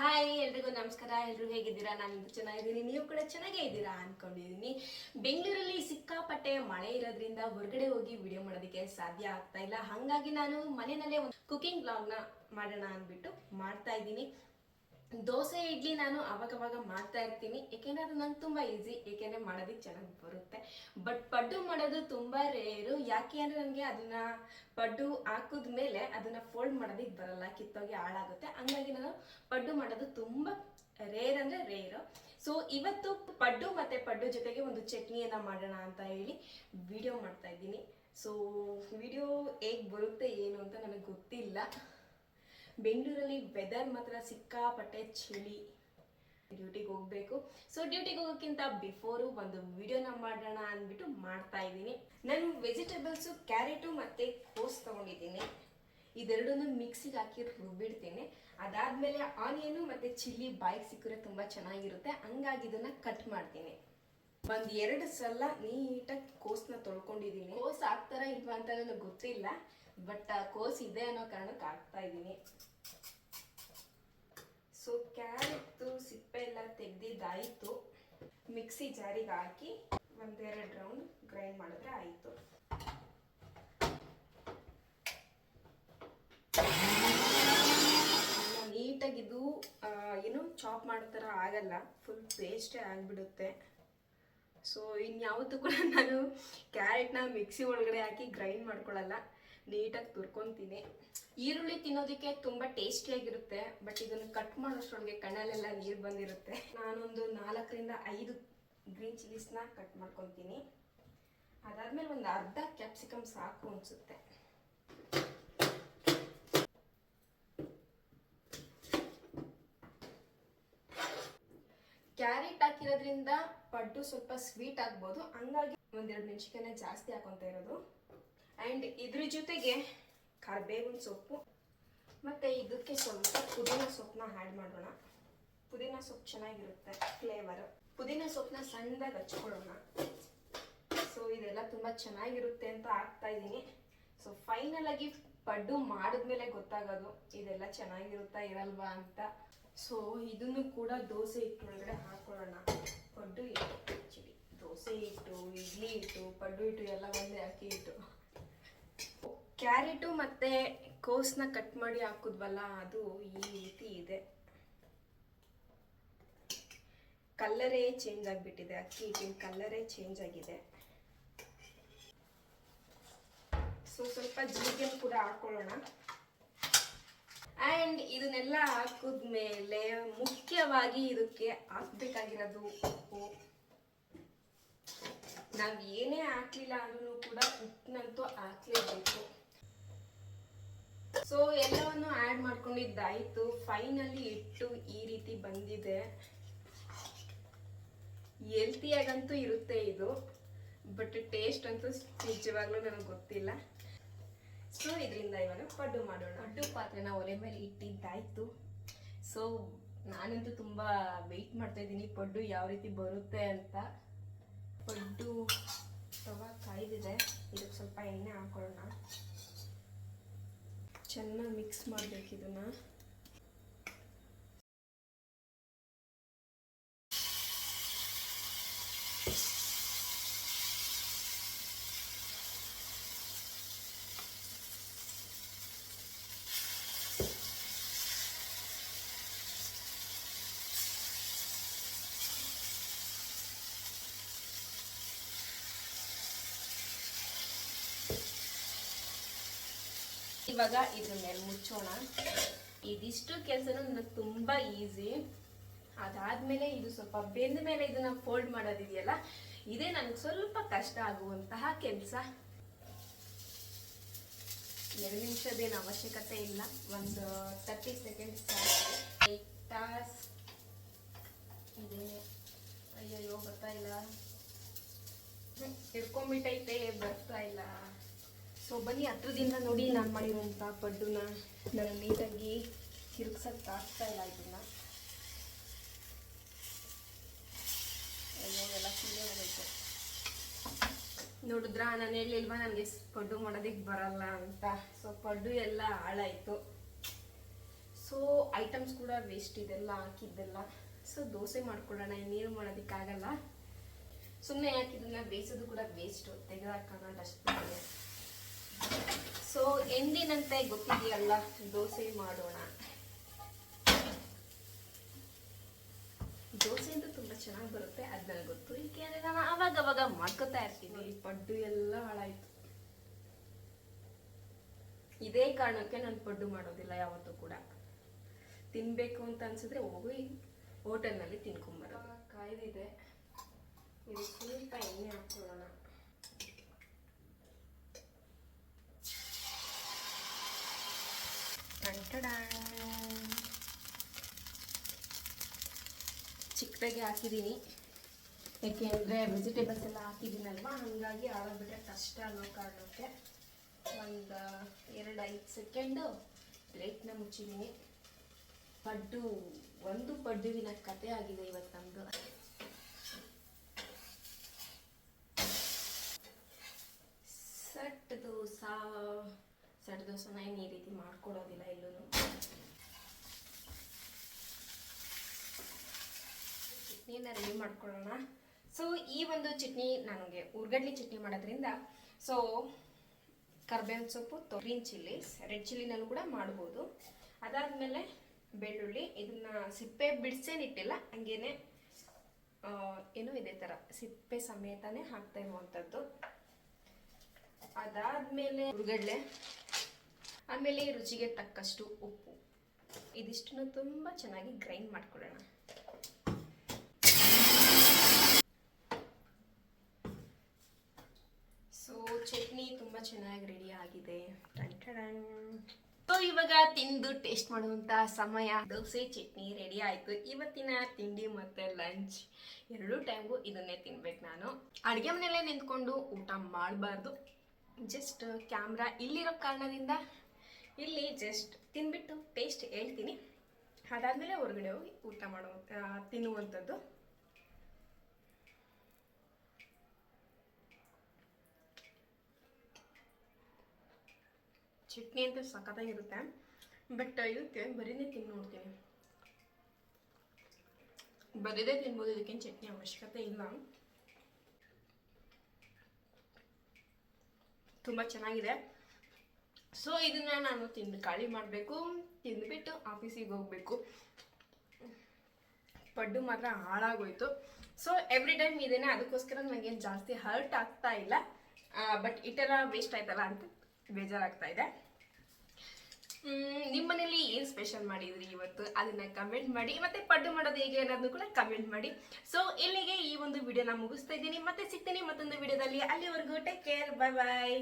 Hi ಎಲ್ರಿಗೂ ನಮಸ್ಕಾರ. ಎಲ್ಲರೂ ಹೇಗಿದ್ದೀರಾ? ನಾನು ಚೆನ್ನಾಗಿದ್ದೀನಿ. ನೀವು ಕೂಡ ಚೆನ್ನಾಗೇ ಇದ್ದೀರಾ ಅನ್ಕೊಂಡಿದ್ದೀನಿ. ಬೆಂಗಳೂರಲ್ಲಿ ಸಿಕ್ಕಾಪಟ್ಟೆ ಮಳೆ ಇರೋದ್ರಿಂದ ಹೊರಗಡೆ ಹೋಗಿ ವಿಡಿಯೋ ಮಾಡೋದಕ್ಕೆ ಸಾಧ್ಯ ಆಗ್ತಾ ಇಲ್ಲ. ಹಾಗಾಗಿ ನಾನು ಮನೆಯಲ್ಲೇ ಒಂದು ಕುಕಿಂಗ್ ಬ್ಲಾಗ್ನ ಮಾಡೋಣ ಅಂದ್ಬಿಟ್ಟು ಮಾಡ್ತಾ ಇದ್ದೀನಿ. ದೋಸೆ, ಇಡ್ಲಿ ನಾನು ಅವಾಗವಾಗ ಮಾಡ್ತಾ ಇರ್ತೀನಿ. ಏಕೆಂದ್ರೆ ಅದು ನಂಗೆ ತುಂಬ ಈಸಿ ಏಕೆಂದ್ರೆ ಮಾಡೋದಕ್ಕೆ ಚೆನ್ನಾಗಿ ಬರುತ್ತೆ. ಬಟ್ ಪಡ್ಡು ಮಾಡೋದು ತುಂಬ ರೇರು ಯಾಕೆ ಅಂದರೆ ನನಗೆ ಅದನ್ನ ಪಡ್ಡು ಹಾಕಿದ ಮೇಲೆ ಅದನ್ನ ಫೋಲ್ಡ್ ಮಾಡೋದಕ್ಕೆ ಬರಲ್ಲ, ಕಿತ್ತೋಗಿ ಹಾಳಾಗುತ್ತೆ. ಹಂಗಾಗಿ ನಾನು ಪಡ್ಡು ಮಾಡೋದು ತುಂಬ ರೇರ್ ಅಂದರೆ ರೇರು ಸೊ ಇವತ್ತು ಪಡ್ಡು ಮತ್ತೆ ಪಡ್ಡು ಜೊತೆಗೆ ಒಂದು ಚಟ್ನಿಯನ್ನ ಮಾಡೋಣ ಅಂತ ಹೇಳಿ ವಿಡಿಯೋ ಮಾಡ್ತಾ ಇದ್ದೀನಿ. ಸೊ ವಿಡಿಯೋ ಹೇಗೆ ಬರುತ್ತೆ, ಏನು ಅಂತ ನನಗೆ ಗೊತ್ತಿಲ್ಲ. ಬೆಂಗಳೂರಲ್ಲಿ ವೆದರ್ ಮಾತ್ರ ಸಿಕ್ಕಾಪಟ್ಟೆ ಚಳಿ. ಡ್ಯೂಟಿಗೆ ಹೋಗ್ಬೇಕು. ಸೊ ಡ್ಯೂಟಿಗೆ ಹೋಗೋಕ್ಕಿಂತ ಬಿಫೋರು ಒಂದು ವಿಡಿಯೋನ ಮಾಡೋಣ ಅಂದ್ಬಿಟ್ಟು ಮಾಡ್ತಾ ಇದ್ದೀನಿ. ನಾನು ವೆಜಿಟೇಬಲ್ಸು ಕ್ಯಾರೆಟು ಮತ್ತು ಕೋಸ್ ತಗೊಂಡಿದ್ದೀನಿ. ಇದೆರಡನ್ನು ಮಿಕ್ಸಿಗೆ ಹಾಕಿ ರುಬ್ಬಿಡ್ತೀನಿ. ಅದಾದಮೇಲೆ ಆನಿಯನು ಮತ್ತು ಚಿಲ್ಲಿ ಬಾಯಿಗೆ ಸಿಕ್ಕರೆ ತುಂಬ ಚೆನ್ನಾಗಿರುತ್ತೆ. ಹಂಗಾಗಿ ಇದನ್ನು ಕಟ್ ಮಾಡ್ತೀನಿ. ಒಂದು ಎರಡು ಸಲ ನೀಟಾಗಿ ಕೋಸ್ನ ತೊಳ್ಕೊಂಡಿದ್ದೀನಿ. ಕೋಸ್ ಹಾಕ್ತಾರ ಇಲ್ವಾ ಅಂತ ನನಗೆ ಗೊತ್ತಿಲ್ಲ ಬಟ್ ಕೋಸ್ ಇದೆ ಅನ್ನೋ ಕಾರಣಕ್ಕೆ ಹಾಕ್ತಾ ಇದ್ದೀನಿ ಸೊ ಕ್ಯಾರೆಟ್ ಸಿಪ್ಪೆ ಎಲ್ಲ ತೆಗ್ದಿದ್ದಾಯ್ತು ಮಿಕ್ಸಿ ಜಾರಿಗೆ ಹಾಕಿ ಒಂದೆರಡು ರೌಂಡ್ ಗ್ರೈಂಡ್ ಮಾಡಿದ್ರೆ ಆಯಿತು. ಇದು ಏನು ಚಾಪ್ ಮಾಡೋ ಆಗಲ್ಲ. ಫುಲ್ ಪೇಸ್ಟೇ ಆಗಿಬಿಡುತ್ತೆ. ಸೊ ಇನ್ಯಾವತ್ತೂ ಕೂಡ ನಾನು ಕ್ಯಾರೆಟ್ನ ಮಿಕ್ಸಿ ಒಳಗಡೆ ಹಾಕಿ ಗ್ರೈಂಡ್ ಮಾಡ್ಕೊಳ್ಳಲ್ಲ. ನೀಟಾಗಿ ತುರ್ಕೊತೀನಿ. ಈರುಳ್ಳಿ ತಿನ್ನೋದಕ್ಕೆ ತುಂಬ ಟೇಸ್ಟಿಯಾಗಿರುತ್ತೆ ಬಟ್ ಇದನ್ನು ಕಟ್ ಮಾಡೋಷ್ಟ್ರೊಳಗೆ ಕಣ್ಣಲ್ಲೆಲ್ಲ ನೀರು ಬಂದಿರುತ್ತೆ. ನಾನೊಂದು ನಾಲ್ಕರಿಂದ ಐದು ಗ್ರೀನ್ ಚಿಲ್ಲೀಸ್ನ ಕಟ್ ಮಾಡ್ಕೊತೀನಿ. ಅದಾದ್ಮೇಲೆ ಒಂದು ಅರ್ಧ ಕ್ಯಾಪ್ಸಿಕಮ್ ಸಾಕು ಅನಿಸುತ್ತೆ. ಕ್ಯಾರೆಟ್ ಹಾಕಿರೋದ್ರಿಂದ ಪಡ್ಡು ಸ್ವಲ್ಪ ಸ್ವೀಟ್ ಆಗ್ಬೋದು. ಹಂಗಾಗಿ ಒಂದೆರಡು ಮೆಣಸಿಕಾಯನ್ನ ಜಾಸ್ತಿ ಹಾಕೊಂತ ಇರೋದು. ಆ್ಯಂಡ್ ಇದ್ರ ಜೊತೆಗೆ ಕರ್ಬೇವಿನ ಸೊಪ್ಪು. ಮತ್ತು ಇದಕ್ಕೆ ಸ್ವಲ್ಪ ಪುದೀನ ಸೊಪ್ಪನ್ನ ಆ್ಯಡ್ ಮಾಡೋಣ. ಪುದೀನ ಸೊಪ್ಪು ಚೆನ್ನಾಗಿರುತ್ತೆ ಫ್ಲೇವರು ಪುದೀನ ಸೊಪ್ಪನ್ನ ಸಣ್ಣದಾಗಿ ಹಚ್ಕೊಳ್ಳೋಣ. ಸೊ ಇದೆಲ್ಲ ತುಂಬ ಚೆನ್ನಾಗಿರುತ್ತೆ ಅಂತ ಹಾಕ್ತಾ ಇದ್ದೀನಿ. ಸೊ ಫೈನಲ್ ಆಗಿ ಪಡ್ಡು ಮಾಡಿದ್ಮೇಲೆ ಗೊತ್ತಾಗೋದು, ಇದೆಲ್ಲ ಚೆನ್ನಾಗಿರುತ್ತಾ ಇರಲ್ವಾ ಅಂತ. ಸೊ ಇದನ್ನು ಕೂಡ ದೋಸೆ ಹಿಟ್ಟೊಳಗಡೆ ಹಾಕೊಳ್ಳೋಣ. ಪಡ್ಡು ಹಿಟ್ಟು ಆ್ಯಕ್ಚುಲಿ ದೋಸೆ ಹಿಟ್ಟು, ಇಡ್ಲಿ ಹಿಟ್ಟು, ಪಡ್ಡು ಹಿಟ್ಟು ಎಲ್ಲ ಒಂದೇ ಅಕ್ಕಿ ಹಿಟ್ಟು. ಕ್ಯಾರೆಟು ಮತ್ತೆ ಕೋಸ್ನ ಕಟ್ ಮಾಡಿ ಹಾಕಿದ್ವಲ್ಲ, ಅದು ಈ ರೀತಿ ಇದೆ. ಕಲ್ಲರೇ ಚೇಂಜ್ ಆಗಿಬಿಟ್ಟಿದೆ, ಅಕ್ಕಿ ಹಿಟ್ಟಿನ ಕಲ್ಲರೇ ಚೇಂಜ್ ಆಗಿದೆ. ಸೊ ಸ್ವಲ್ಪ ಜೀರಿಗೆ ಕೂಡ ಹಾಕೊಳ್ಳೋಣ. ಆ್ಯಂಡ್ ಇದನ್ನೆಲ್ಲ ಹಾಕಿದ್ಮೇಲೆ ಮುಖ್ಯವಾಗಿ ಇದಕ್ಕೆ ಹಾಕ್ಬೇಕಾಗಿರೋದು ಉಪ್ಪು. ನಾವು ಏನೇ ಹಾಕ್ಲಿಲ್ಲ ಅಂದ್ರೂ ಕೂಡ ಉಪ್ಪನ್ನಂತೂ ಹಾಕ್ಲೇಬೇಕು. ಸೊ ಎಲ್ಲವನ್ನು ಆ್ಯಡ್ ಮಾಡ್ಕೊಂಡಿದ್ದಾಯಿತು. ಫೈನಲಿ ಇಟ್ಟು ಈ ರೀತಿ ಬಂದಿದೆ. ಹೆಲ್ತಿಯಾಗಂತೂ ಇರುತ್ತೆ ಇದು. ಬಟ್ ಟೇಸ್ಟ್ ಅಂತೂ ನಿಜವಾಗ್ಲೂ ನನಗೆ ಗೊತ್ತಿಲ್ಲ. ಸೊ ಇದರಿಂದ ಇವಾಗ ಪಡ್ಡು ಮಾಡೋಣ. ಪಡ್ಡು ಪಾತ್ರೆನ ಒಲೆ ಮೇಲೆ ಇಟ್ಟಿದ್ದಾಯಿತು. ಸೊ ನಾನಂತೂ ತುಂಬ ವೆಯ್ಟ್ ಮಾಡ್ತಾ ಇದ್ದೀನಿ ಪಡ್ಡು ಯಾವ ರೀತಿ ಬರುತ್ತೆ ಅಂತ. ಪಡ್ಡು ತವ ಕಾಯ್ದಿದೆ. ಇದಕ್ಕೆ ಸ್ವಲ್ಪ ಎಣ್ಣೆ ಹಾಕೊಳ್ಳೋಣ. ಚೆನ್ನಾಗಿ ಮಿಕ್ಸ್ ಮಾಡಬೇಕು ಇದನ್ನ. ಇವಾಗ ಇದ್ರ ಮೇಲೆ ಮುಚ್ಚೋಣ. ಇದಿಷ್ಟು ಕೆಲಸನೂ ನನಗೆ ತುಂಬ ಈಸಿ ಅದಾದ್ಮೇಲೆ ಇದು ಸ್ವಲ್ಪ ಬೆಂದ ಮೇಲೆ ಇದನ್ನ ಫೋಲ್ಡ್ ಮಾಡೋದಿದೆಯಲ್ಲ, ಇದೇ ನನಗೆ ಸ್ವಲ್ಪ ಕಷ್ಟ ಆಗುವಂತಹ ಕೆಲಸ. ಎರಡು ನಿಮಿಷದೇನು ಅವಶ್ಯಕತೆ ಇಲ್ಲ, ಒಂದು ತರ್ಟಿ ಸೆಕೆಂಡ್ಸ್ ಟಾಸ್ ಇದೇ. ಅಯ್ಯೋ ಬರ್ತಾ ಇಲ್ಲ. ಹಿಡ್ಕೊಂಬಿಟ್ಟೈತೆ ಬರ್ತಾ ಇಲ್ಲ. ಸೊ ಬನ್ನಿ ಹತ್ರದಿಂದ ನೋಡಿ ನಾನು ಮಾಡಿರುವಂಥ ಪಡ್ಡುನ ನಾನು ನೀಟಾಗಿ ತಿರುಗ್ಸಕ್ಕೆ ಆಗ್ತಾ ಇಲ್ಲ ಇದನ್ನ. ಎಲ್ಲ ಸೀರೆ ಹೋಗೈತೆ. ನೋಡಿದ್ರಾ, ನಾನು ಹೇಳಿಲ್ವಾ, ನನಗೆ ಪಡ್ಡು ಮಾಡೋದಕ್ಕೆ ಬರಲ್ಲ ಅಂತ. ಸೊ ಪಡ್ಡು ಎಲ್ಲ ಹಾಳಾಯಿತು. ಸೊ ಐಟಮ್ಸ್ ಕೂಡ ವೇಸ್ಟ್ ಇದೆಲ್ಲ ಹಾಕಿದ್ದೆಲ್ಲ. ಸೊ ದೋಸೆ ಮಾಡ್ಕೊಳ್ಳೋಣ ಇನ್ನೇನು ಮಾಡೋದಕ್ಕಾಗಲ್ಲ. ಸುಮ್ಮನೆ ಯಾಕೆ ಬೇಯಿಸೋದು ಕೂಡ ವೇಸ್ಟು ತೆಗೆದಾಕೋಣ ಡಸ್ಟ್ಬಿನ್ಗೆ ಸೊ ಎಂದಿನಂತೆ ಗೊತ್ತಿದೆಯಲ್ಲ ದೋಸೆ ಮಾಡೋಣ. ದೋಸೆ ಅಂತೂ ತುಂಬ ಚೆನ್ನಾಗಿ ಬರುತ್ತೆ ಅದು ನನಗೆ ಗೊತ್ತು. ಏಕೆಂದರೆ ನಾನು ಅವಾಗ ಅವಾಗ ಮಾಡ್ಕೊತಾ ಇರ್ತೀನಿ. ಪಡ್ಡು ಎಲ್ಲ ಹಾಳಾಯ್ತು. ಇದೇ ಕಾರಣಕ್ಕೆ ನಾನು ಪಡ್ಡು ಮಾಡೋದಿಲ್ಲ ಯಾವತ್ತೂ ಕೂಡ. ತಿನ್ಬೇಕು ಅಂತ ಅನ್ಸಿದ್ರೆ ಹೋಗಿ ಹೋಟೆಲ್ನಲ್ಲಿ ತಿನ್ಕೊಂಬರೋದು ಕಾಯ್ದಿದೆ. ಇದು ಸ್ವಲ್ಪ ಎಣ್ಣೆ ಹಾಕೊಳ್ಳೋಣ ಚಿಕ್ಕದಾಗಿ ಹಾಕಿದ್ದೀನಿ. ಯಾಕೆಂದರೆ ವೆಜಿಟೇಬಲ್ಸ್ ಎಲ್ಲ ಹಾಕಿದ್ದೀನಲ್ವಾ, ಹಾಗಾಗಿ ಆಗೋಗ್ಬಿಟ್ರೆ ಕಷ್ಟ ಅನ್ನೋ ಕಾರಣಕ್ಕೆ ಒಂದು ಎರಡು ಐದು ಸೆಕೆಂಡು ಪ್ಲೇಟ್ನ ಮುಚ್ಚಿದ್ದೀನಿ. ಪಡ್ಡು, ಒಂದು ಪಡ್ಡುವಿನ ಕತೆ ಆಗಿದೆ ಇವತ್ತು ನಮ್ಮದು ಸಟ್ ದೋಸಾ. ಸಟ್ ದೋಸೆನ ಏನು ಈ ರೀತಿ ಮಾಡ್ಕೊಡೋದಿಲ್ಲ ಎಲ್ಲೂ ಚಟ್ನಿನ ರೆಡಿ ಮಾಡ್ಕೊಳ್ಳೋಣ. ಸೊ ಈ ಒಂದು ಚಟ್ನಿ ನನಗೆ ಉರ್ಗಡ್ಲಿ ಚಟ್ನಿ ಮಾಡೋದ್ರಿಂದ ಸೊ ಕರ್ಬೇವಿನ ಸೊಪ್ಪು ಗ್ರೀನ್ ಚಿಲ್ಲೀಸ್ ರೆಡ್ ಚಿಲ್ಲಿನಲ್ಲೂ ಕೂಡ ಮಾಡ್ಬೋದು. ಅದಾದಮೇಲೆ ಬೆಳ್ಳುಳ್ಳಿ, ಇದನ್ನ ಸಿಪ್ಪೆ ಬಿಡಿಸೇನಿಟ್ಟಿಲ್ಲ ಹಂಗೇನೆ ಏನೋ ಇದೇ ಥರ ಸಿಪ್ಪೆ ಸಮೇತನೇ ಹಾಕ್ತಾ ಇರುವಂಥದ್ದು ಅದಾದಮೇಲೆ ಉರ್ಗಡ್ಲೆ ಆಮೇಲೆ ರುಚಿಗೆ ತಕ್ಕಷ್ಟು ಉಪ್ಪು. ಇದಿಷ್ಟನ್ನು ತುಂಬ ಚೆನ್ನಾಗಿ ಗ್ರೈಂಡ್ ಮಾಡ್ಕೊಳ್ಳೋಣ. ಸೊ ಚಟ್ನಿ ತುಂಬ ಚೆನ್ನಾಗಿ ರೆಡಿ ಆಗಿದೆ. ಸೊ ಇವಾಗ ತಿಂದು ಟೇಸ್ಟ್ ಮಾಡುವಂತ ಸಮಯ. ದೋಸೆ ಚಟ್ನಿ ರೆಡಿ ಆಯ್ತು. ಇವತ್ತಿನ ತಿಂಡಿ ಮತ್ತೆ ಲಂಚ್ ಎರಡೂ ಟೈಮ್ಗೂ ಇದನ್ನೇ ತಿನ್ಬೇಕು ನಾನು. ಅಡುಗೆ ಮನೆಯಲ್ಲೇ ನಿಂತ್ಕೊಂಡು ಊಟ ಮಾಡಬಾರ್ದು. ಜಸ್ಟ್ ಕ್ಯಾಮ್ರಾ ಇಲ್ಲಿರೋ ಕಾರಣದಿಂದ ಇಲ್ಲಿ ಜಸ್ಟ್ ತಿನ್ಬಿಟ್ಟು ಟೇಸ್ಟ್ ಹೇಳ್ತೀನಿ. ಅದಾದಮೇಲೆ ಹೊರಗಡೆ ಹೋಗಿ ಊಟ ಮಾಡೋ ತಿನ್ನುವಂಥದ್ದು. ಚಟ್ನಿ ಅಂತ ಸಖತ್ತಾಗಿರುತ್ತೆ. ಬಟ್ ಇದಕ್ಕೆ ಬರೀದೇ ತಿಂದು ನೋಡ್ತೀನಿ. ಬರೀದೇ ತಿನ್ಬೋದು, ಇದಕ್ಕೇನು ಚಟ್ನಿ ಅವಶ್ಯಕತೆ ಇಲ್ಲ. ತುಂಬ ಚೆನ್ನಾಗಿದೆ. ಸೊ ಇದನ್ನ ನಾನು ತಿಂದು ಖಾಲಿ ಮಾಡಬೇಕು. ತಿಂದ್ಬಿಟ್ಟು ಆಫೀಸಿಗೆ ಹೋಗಬೇಕು. ಪಡ್ಡು ಮಾತ್ರ ಹಾಳಾಗೋಯ್ತು. ಸೊ ಎವ್ರಿ ಟೈಮ್ ಇದೇನೆ ಅದಕ್ಕೋಸ್ಕರ ನನಗೆ ಜಾಸ್ತಿ ಹರ್ಟ್ ಆಗ್ತಾ ಇಲ್ಲ. ಬಟ್ ಇಟ್ಟೆಲ್ಲ ವೇಸ್ಟ್ ಆಯ್ತಲ್ಲ ಅಂತ ಬೇಜಾರಾಗ್ತಾ ಇದೆ. ನಿಮ್ಮ ಮನೇಲಿ ಏನು ಸ್ಪೆಷಲ್ ಮಾಡಿದ್ರಿ ಇವತ್ತು? ಅದನ್ನ ಕಮೆಂಟ್ ಮಾಡಿ, ಮತ್ತೆ ಪಡ್ಡು ಮಾಡೋದು ಹೇಗೆ ಅನ್ನೋದನ್ನು ಕೂಡ ಕಮೆಂಟ್ ಮಾಡಿ. ಸೊ ಇಲ್ಲಿಗೆ ಈ ಒಂದು ವಿಡಿಯೋನ ಮುಗಿಸ್ತಾ ಇದ್ದೀನಿ. ಮತ್ತೆ ಸಿಗ್ತೀನಿ ಮತ್ತೊಂದು ವಿಡಿಯೋದಲ್ಲಿ ಅಲ್ಲಿವರೆಗೂ ಟೇಕ್ ಕೇರ್ ಬಾಯ್ ಬಾಯ್